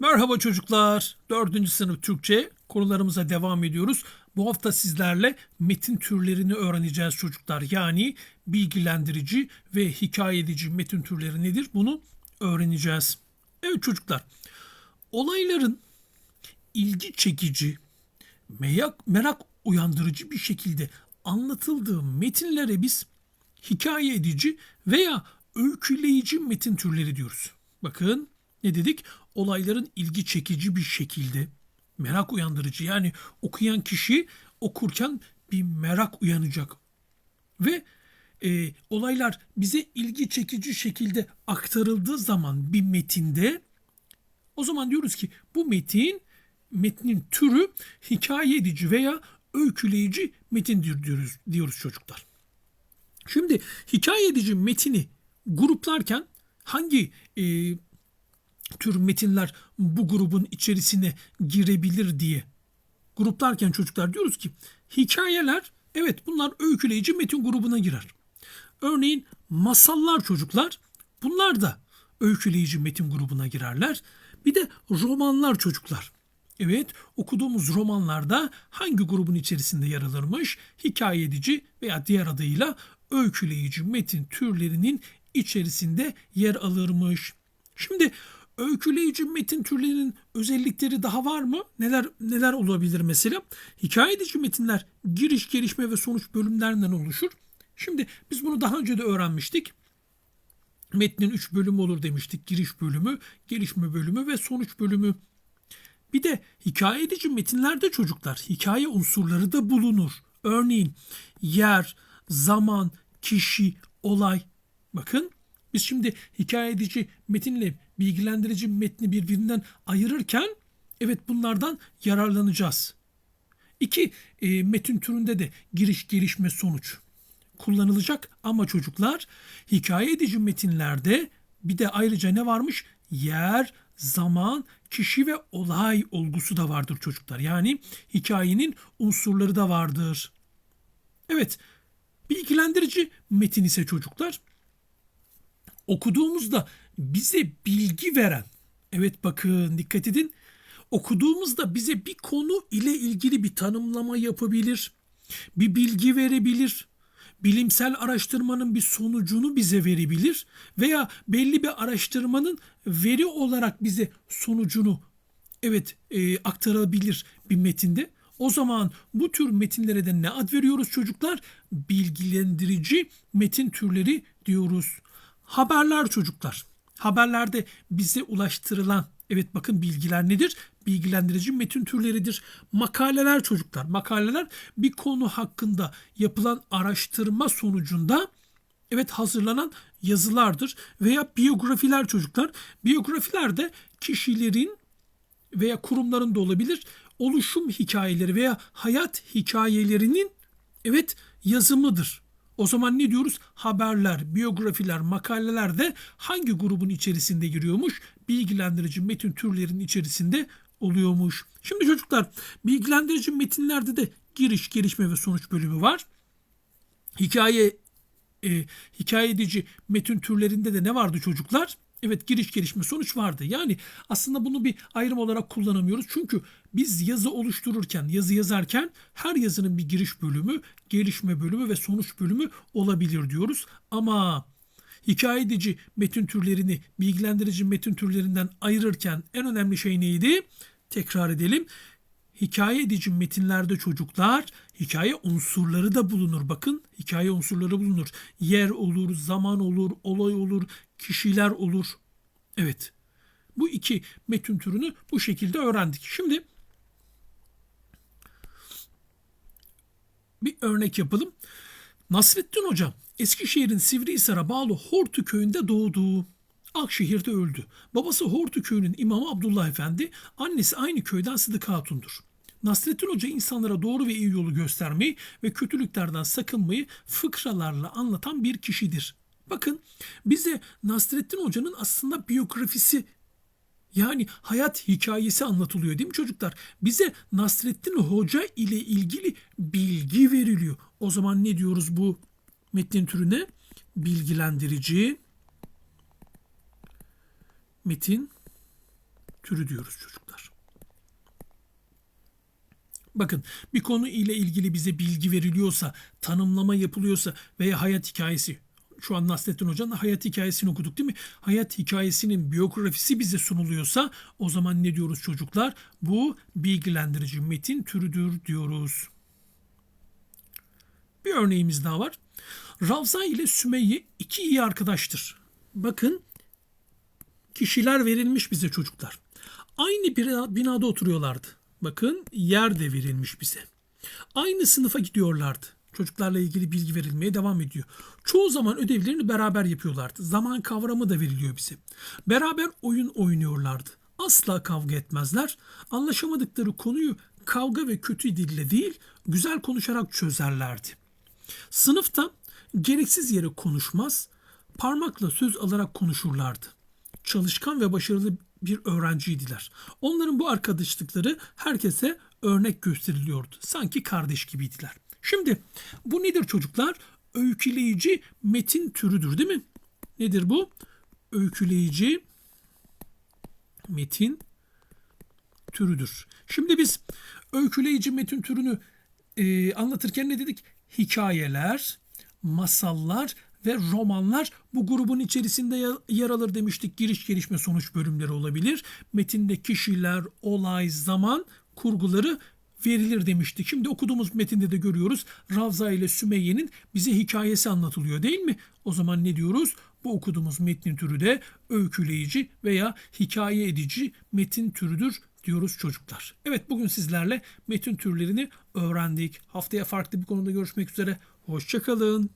Merhaba çocuklar. 4. sınıf Türkçe konularımıza devam ediyoruz. Bu hafta sizlerle metin türlerini öğreneceğiz çocuklar. Yani bilgilendirici ve hikaye edici metin türleri nedir? Bunu öğreneceğiz. Evet çocuklar. Olayların ilgi çekici, merak, merak uyandırıcı bir şekilde anlatıldığı metinlere biz hikaye edici veya öyküleyici metin türleri diyoruz. Bakın ne dedik? Olayların ilgi çekici bir şekilde merak uyandırıcı yani okuyan kişi okurken bir merak uyanacak ve e, olaylar bize ilgi çekici şekilde aktarıldığı zaman bir metinde o zaman diyoruz ki bu metin metnin türü hikaye edici veya öyküleyici metindir diyoruz, diyoruz çocuklar. Şimdi hikaye edici metini gruplarken hangi e, tür metinler bu grubun içerisine girebilir diye gruplarken çocuklar diyoruz ki hikayeler evet bunlar öyküleyici metin grubuna girer. Örneğin masallar çocuklar bunlar da öyküleyici metin grubuna girerler. Bir de romanlar çocuklar. Evet okuduğumuz romanlarda hangi grubun içerisinde yer alırmış? Hikaye edici veya diğer adıyla öyküleyici metin türlerinin içerisinde yer alırmış. Şimdi öyküleyici metin türlerinin özellikleri daha var mı? Neler neler olabilir mesela? Hikaye edici metinler giriş, gelişme ve sonuç bölümlerinden oluşur. Şimdi biz bunu daha önce de öğrenmiştik. Metnin 3 bölümü olur demiştik. Giriş bölümü, gelişme bölümü ve sonuç bölümü. Bir de hikaye edici metinlerde çocuklar hikaye unsurları da bulunur. Örneğin yer, zaman, kişi, olay. Bakın biz şimdi hikaye edici metinle bilgilendirici metni birbirinden ayırırken evet bunlardan yararlanacağız. İki e, metin türünde de giriş, gelişme, sonuç kullanılacak ama çocuklar hikaye edici metinlerde bir de ayrıca ne varmış? Yer, zaman, kişi ve olay olgusu da vardır çocuklar. Yani hikayenin unsurları da vardır. Evet, bilgilendirici metin ise çocuklar okuduğumuzda bize bilgi veren, evet bakın dikkat edin, okuduğumuzda bize bir konu ile ilgili bir tanımlama yapabilir, bir bilgi verebilir, bilimsel araştırmanın bir sonucunu bize verebilir veya belli bir araştırmanın veri olarak bize sonucunu evet e, aktarabilir bir metinde. O zaman bu tür metinlere de ne ad veriyoruz çocuklar? Bilgilendirici metin türleri diyoruz. Haberler çocuklar. Haberlerde bize ulaştırılan evet bakın bilgiler nedir? Bilgilendirici metin türleridir. Makaleler çocuklar. Makaleler bir konu hakkında yapılan araştırma sonucunda evet hazırlanan yazılardır veya biyografiler çocuklar. Biyografiler de kişilerin veya kurumların da olabilir oluşum hikayeleri veya hayat hikayelerinin evet yazımıdır. O zaman ne diyoruz? Haberler, biyografiler, makaleler de hangi grubun içerisinde giriyormuş? Bilgilendirici metin türlerinin içerisinde oluyormuş. Şimdi çocuklar bilgilendirici metinlerde de giriş, gelişme ve sonuç bölümü var. Hikaye e, hikaye edici metin türlerinde de ne vardı çocuklar? Evet giriş gelişme sonuç vardı. Yani aslında bunu bir ayrım olarak kullanamıyoruz. Çünkü biz yazı oluştururken, yazı yazarken her yazının bir giriş bölümü, gelişme bölümü ve sonuç bölümü olabilir diyoruz. Ama hikaye edici metin türlerini bilgilendirici metin türlerinden ayırırken en önemli şey neydi? Tekrar edelim. Hikaye edici metinlerde çocuklar hikaye unsurları da bulunur. Bakın hikaye unsurları bulunur. Yer olur, zaman olur, olay olur, kişiler olur. Evet. Bu iki metin türünü bu şekilde öğrendik. Şimdi bir örnek yapalım. Nasrettin Hoca Eskişehir'in Sivrihisar'a bağlı Hortu köyünde doğdu. Akşehir'de öldü. Babası Hortu köyünün imamı Abdullah Efendi, annesi aynı köyden Sıdık Hatun'dur. Nasrettin Hoca insanlara doğru ve iyi yolu göstermeyi ve kötülüklerden sakınmayı fıkralarla anlatan bir kişidir. Bakın bize Nasrettin Hoca'nın aslında biyografisi yani hayat hikayesi anlatılıyor değil mi çocuklar? Bize Nasrettin Hoca ile ilgili bilgi veriliyor. O zaman ne diyoruz bu metnin türüne? Bilgilendirici metin türü diyoruz çocuklar. Bakın bir konu ile ilgili bize bilgi veriliyorsa, tanımlama yapılıyorsa veya hayat hikayesi şu an Nasrettin Hoca'nın hayat hikayesini okuduk değil mi? Hayat hikayesinin biyografisi bize sunuluyorsa o zaman ne diyoruz çocuklar? Bu bilgilendirici metin türüdür diyoruz. Bir örneğimiz daha var. Ravza ile Sümeyye iki iyi arkadaştır. Bakın kişiler verilmiş bize çocuklar. Aynı bir binada oturuyorlardı. Bakın yer de verilmiş bize. Aynı sınıfa gidiyorlardı. Çocuklarla ilgili bilgi verilmeye devam ediyor. Çoğu zaman ödevlerini beraber yapıyorlardı. Zaman kavramı da veriliyor bize. Beraber oyun oynuyorlardı. Asla kavga etmezler. Anlaşamadıkları konuyu kavga ve kötü dille değil, güzel konuşarak çözerlerdi. Sınıfta gereksiz yere konuşmaz, parmakla söz alarak konuşurlardı. Çalışkan ve başarılı bir öğrenciydiler. Onların bu arkadaşlıkları herkese örnek gösteriliyordu. Sanki kardeş gibiydiler. Şimdi bu nedir çocuklar? Öyküleyici metin türüdür değil mi? Nedir bu? Öyküleyici metin türüdür. Şimdi biz öyküleyici metin türünü e, anlatırken ne dedik? Hikayeler, masallar ve romanlar bu grubun içerisinde yer alır demiştik. Giriş gelişme sonuç bölümleri olabilir. Metinde kişiler, olay, zaman kurguları verilir demiştik. Şimdi okuduğumuz metinde de görüyoruz. Ravza ile Sümeyye'nin bize hikayesi anlatılıyor değil mi? O zaman ne diyoruz? Bu okuduğumuz metnin türü de öyküleyici veya hikaye edici metin türüdür diyoruz çocuklar. Evet bugün sizlerle metin türlerini öğrendik. Haftaya farklı bir konuda görüşmek üzere. Hoşçakalın.